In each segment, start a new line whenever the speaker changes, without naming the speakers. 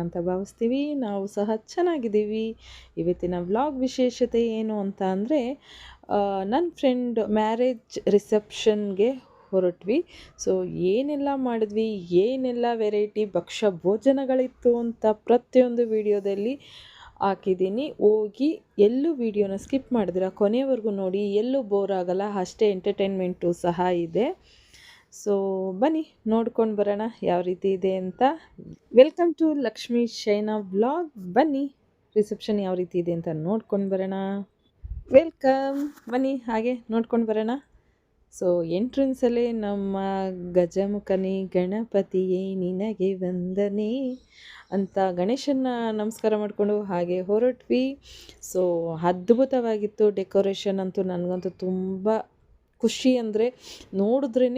ಅಂತ ಭಾವಿಸ್ತೀವಿ. ನಾವು ಸಹ ಚೆನ್ನಾಗಿದ್ದೀವಿ. ಇವತ್ತಿನ ವ್ಲಾಗ್ ವಿಶೇಷತೆ ಏನು ಅಂತ ಅಂದರೆ ನನ್ನ ಫ್ರೆಂಡ್ ಮ್ಯಾರೇಜ್ ರಿಸೆಪ್ಷನ್ಗೆ ಹೊರಟ್ವಿ. ಸೊ, ಏನೆಲ್ಲ ಮಾಡಿದ್ವಿ, ಏನೆಲ್ಲ ವೆರೈಟಿ ಭಕ್ಷ್ಯ ಭೋಜನಗಳಿತ್ತು ಅಂತ ಪ್ರತಿಯೊಂದು ವಿಡಿಯೋದಲ್ಲಿ ಹಾಕಿದ್ದೀನಿ. ಹೋಗಿ ಎಲ್ಲೂ ವಿಡಿಯೋನ ಸ್ಕಿಪ್ ಮಾಡಿದ್ರೆ? ಕೊನೆವರೆಗೂ ನೋಡಿ, ಎಲ್ಲೂ ಬೋರ್ ಆಗಲ್ಲ, ಅಷ್ಟೇ ಎಂಟರ್ಟೈನ್ಮೆಂಟು ಸಹ ಇದೆ. ಸೊ ಬನ್ನಿ, ನೋಡ್ಕೊಂಡು ಬರೋಣ ಯಾವ ರೀತಿ ಇದೆ ಅಂತ. Welcome to Lakshmi Shaina blog ಬನ್ನಿ ರಿಸೆಪ್ಷನ್ ಯಾವ ರೀತಿ ಇದೆ ಅಂತ ನೋಡ್ಕೊಂಡು ಬರೋಣ. ವೆಲ್ಕಮ್ ಬನ್ನಿ, ಹಾಗೆ ನೋಡ್ಕೊಂಡು ಬರೋಣ. ಸೊ ಎಂಟ್ರೆನ್ಸಲ್ಲೇ ನಮ್ಮ ಗಜಮುಖನೇ, ಗಣಪತಿಯೇ, ನಿನಗೆ ವಂದನೆ ಅಂತ ಗಣೇಶನ್ನ ನಮಸ್ಕಾರ ಮಾಡಿಕೊಂಡು ಹಾಗೆ ಹೊರಟ್ವಿ. ಸೊ ಅದ್ಭುತವಾಗಿತ್ತು ಡೆಕೋರೇಷನ್ ಅಂತೂ. ನನಗಂತೂ ತುಂಬ ಖುಷಿ ಅಂದರೆ ನೋಡಿದ್ರೇ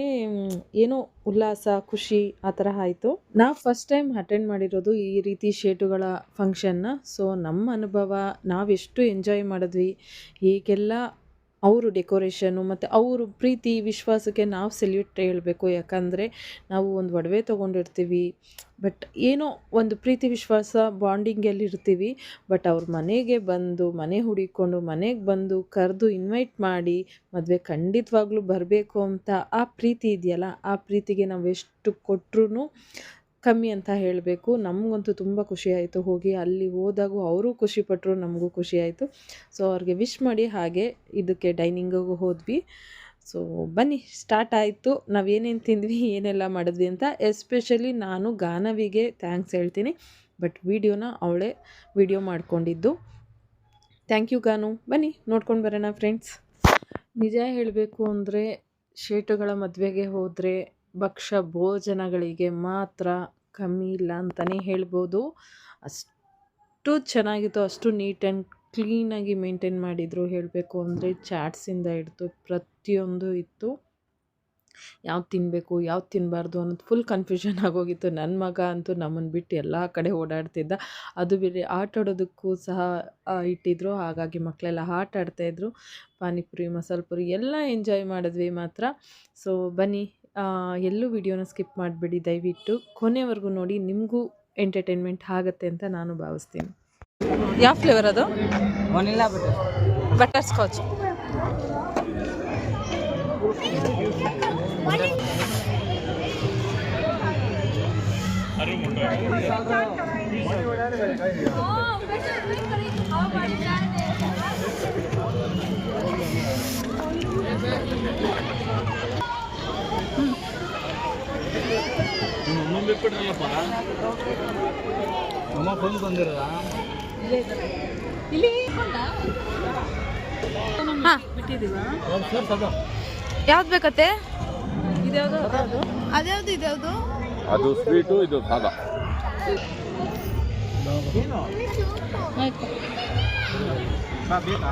ಏನೋ ಉಲ್ಲಾಸ, ಖುಷಿ ಆ ಥರ ಆಯಿತು. ನಾವು ಫಸ್ಟ್ ಟೈಮ್ ಅಟೆಂಡ್ ಮಾಡಿರೋದು ಈ ರೀತಿ ಶೇಟುಗಳ ಫಂಕ್ಷನ್ನ ಸೊ ನಮ್ಮ ಅನುಭವ, ನಾವೆಷ್ಟು ಎಂಜಾಯ್ ಮಾಡಿದ್ವಿ ಹೇಗೆಲ್ಲ ಅವರು ಡೆಕೋರೇಷನು ಮತ್ತು ಅವರು ಪ್ರೀತಿ, ವಿಶ್ವಾಸಕ್ಕೆ ನಾವು ಸೆಲ್ಯೂಟ್ ಹೇಳಬೇಕು. ಯಾಕಂದರೆ ನಾವು ಒಂದು ಒಡವೆ ತೊಗೊಂಡಿರ್ತೀವಿ, ಬಟ್ ಏನೋ ಒಂದು ಪ್ರೀತಿ, ವಿಶ್ವಾಸ ಬಾಂಡಿಂಗಲ್ಲಿ ಇರ್ತೀವಿ. ಬಟ್ ಅವ್ರ ಮನೆಗೆ ಬಂದು, ಮನೆ ಹುಡಿಕೊಂಡು, ಮನೆಗೆ ಬಂದು ಕರೆದು ಇನ್ವೈಟ್ ಮಾಡಿ ಮದುವೆ ಖಂಡಿತವಾಗ್ಲೂ ಬರಬೇಕು ಅಂತ ಆ ಪ್ರೀತಿ ಇದೆಯಲ್ಲ, ಆ ಪ್ರೀತಿಗೆ ನಾವು ಎಷ್ಟು ಕೊಟ್ಟರು ಕಮ್ಮಿ ಅಂತ ಹೇಳಬೇಕು. ನಮಗಂತೂ ತುಂಬ ಖುಷಿ ಆಯಿತು ಹೋಗಿ ಅಲ್ಲಿ ಹೋದಾಗೂ ಅವರು ಖುಷಿಪಟ್ಟರು ನಮಗೂ ಖುಷಿ ಆಯಿತು. ಸೊ ಅವ್ರಿಗೆ ವಿಶ್ ಮಾಡಿ ಹಾಗೆ ಇದಕ್ಕೆ ಡೈನಿಂಗಿಗೂ ಹೋದ್ವಿ. ಸೊ ಬನ್ನಿ ಸ್ಟಾರ್ಟ್ ಆಯಿತು. ನಾವೇನೇನು ತಿಂದ್ವಿ, ಏನೆಲ್ಲ ಮಾಡಿದ್ವಿ ಅಂತ ಎಸ್ಪೆಷಲಿ ನಾನು ಗಾನವಿಗೆ ಥ್ಯಾಂಕ್ಸ್ ಹೇಳ್ತೀನಿ. ಬಟ್ ವಿಡಿಯೋನ ಅವಳೇ ವಿಡಿಯೋ ಮಾಡಿಕೊಂಡಿದ್ದು. Thank you Ganu. ಬನ್ನಿ, ನೋಡ್ಕೊಂಡು ಬರೋಣ ಫ್ರೆಂಡ್ಸ್ ನಿಜ ಹೇಳಬೇಕು ಅಂದರೆ, ಶೇಟುಗಳ ಮದುವೆಗೆ ಹೋದರೆ ಭಕ್ಷ್ಯ ಭೋಜನಗಳಿಗೆ ಮಾತ್ರ ಕಮ್ಮಿ ಇಲ್ಲ ಅಂತಲೇ ಹೇಳ್ಬೋದು. ಅಷ್ಟು ಚೆನ್ನಾಗಿತ್ತು, ಅಷ್ಟು ನೀಟ್ ಆ್ಯಂಡ್ ಕ್ಲೀನಾಗಿ ಮೇಂಟೈನ್ ಮಾಡಿದರು ಹೇಳಬೇಕು ಅಂದರೆ ಚಾಟ್ಸಿಂದ ಹಿಡ್ದು ಪ್ರತಿಯೊಂದು ಇತ್ತು. ಯಾವ್ದು ತಿನ್ನಬೇಕು ಯಾವ್ದು ತಿನ್ನಬಾರ್ದು ಅನ್ನೋದು ಫುಲ್ ಕನ್ಫ್ಯೂಷನ್ ಆಗೋಗಿತ್ತು. ನನ್ನ ಮಗ ಅಂತೂ ನಮ್ಮನ್ನು ಬಿಟ್ಟು ಎಲ್ಲ ಕಡೆ ಓಡಾಡ್ತಿದ್ದ. ಅದು ಬೇರೆ ಆಟ ಆಡೋದಕ್ಕೂ ಸಹ ಇಟ್ಟಿದ್ರು. ಹಾಗಾಗಿ ಮಕ್ಕಳೆಲ್ಲ ಆಟ ಆಡ್ತಾಯಿದ್ರು ಪಾನಿಪುರಿ ಮಸಾಲೆ ಪುರಿ ಎಲ್ಲ ಎಂಜಾಯ್ ಮಾಡಿದ್ವಿ ಮಾತ್ರ. ಸೊ ಬನ್ನಿ ಎಲ್ಲೂ ವಿಡಿಯೋನ ಸ್ಕಿಪ್ ಮಾಡಿಬಿಡಿ ದಯವಿಟ್ಟು. ಕೊನೆವರೆಗೂ ನೋಡಿ ನಿಮಗೂ ಎಂಟರ್ಟೈನ್ಮೆಂಟ್ ಆಗುತ್ತೆ ಅಂತ ನಾನು ಭಾವಿಸ್ತೀನಿ. ಯಾವ ಫ್ಲೇವರ್ ಅದು?
ವನಿಲಾ ಬಟರ್
ಬಟರ್ ಸ್ಕಾಚ್
ಇನ್ನೊಂದು ಬಿಟ್ಬಿಟ್ರಲ್ಲಪ್ಪ ಅಮ್ಮ ಬಂದಿರಲ್ಲ
ಯಾವ್ದು ಬೇಕತ್ತೆ?
ಅದ್ಯಾವ್ದು? ಇದ್ಯಾವ್ದು?
ಅದು ಸ್ವೀಟು ಇದು ಸಾದಾ.
ಓ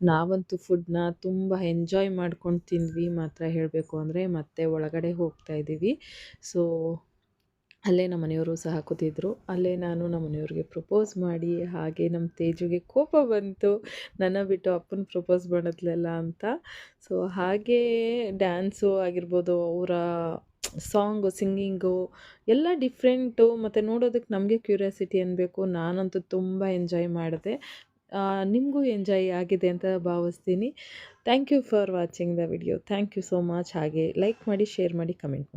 ನಾವಂತೂ ಫುಡ್ನ ತುಂಬ ಎಂಜಾಯ್ ಮಾಡ್ಕೊಂಡು ತಿಂದ್ವಿ. ಮಾತ್ರ ಹೇಳಬೇಕು ಅಂದರೆ ಮತ್ತೆ ಒಳಗಡೆ ಹೋಗ್ತಾ ಇದ್ದೀವಿ. ಸೊ ಅಲ್ಲೇ ನಮ್ಮ ಮನೆಯವರು ಸಹ ಕೂತಿದ್ರು. ಅಲ್ಲೇ ನಾನು ನಮ್ಮ ಮನೆಯವ್ರಿಗೆ ಪ್ರಪೋಸ್ ಮಾಡಿ, ಹಾಗೆ ನಮ್ಮ ತೇಜುಗೆ ಕೋಪ ಬಂತು. ನನ್ನ ಬಿಟ್ಟು ಅಪ್ಪನ ಪ್ರಪೋಸ್ ಮಾಡಿದ್ಲಲ್ಲ ಅಂತ. ಸೊ ಹಾಗೇ ಡ್ಯಾನ್ಸು ಆಗಿರ್ಬೋದು, ಅವರ ಸಾಂಗು ಸಿಂಗಿಂಗು ಎಲ್ಲ ಡಿಫ್ರೆಂಟು ಮತ್ತು ನೋಡೋದಕ್ಕೆ ನಮಗೆ ಕ್ಯೂರಿಯಾಸಿಟಿ ಅನ್ಬೇಕು. ನಾನಂತೂ ತುಂಬ ಎಂಜಾಯ್ ಮಾಡಿದೆ. ನಿಮಗೂ ಎಂಜಾಯ್ ಆಗಿದೆ ಅಂತ ಭಾವಿಸ್ತೀನಿ. Thank you for watching the video thank you so much ಹಾಗೆ ಲೈಕ್ ಮಾಡಿ ಶೇರ್ ಮಾಡಿ ಕಮೆಂಟ್ ಮಾಡಿ.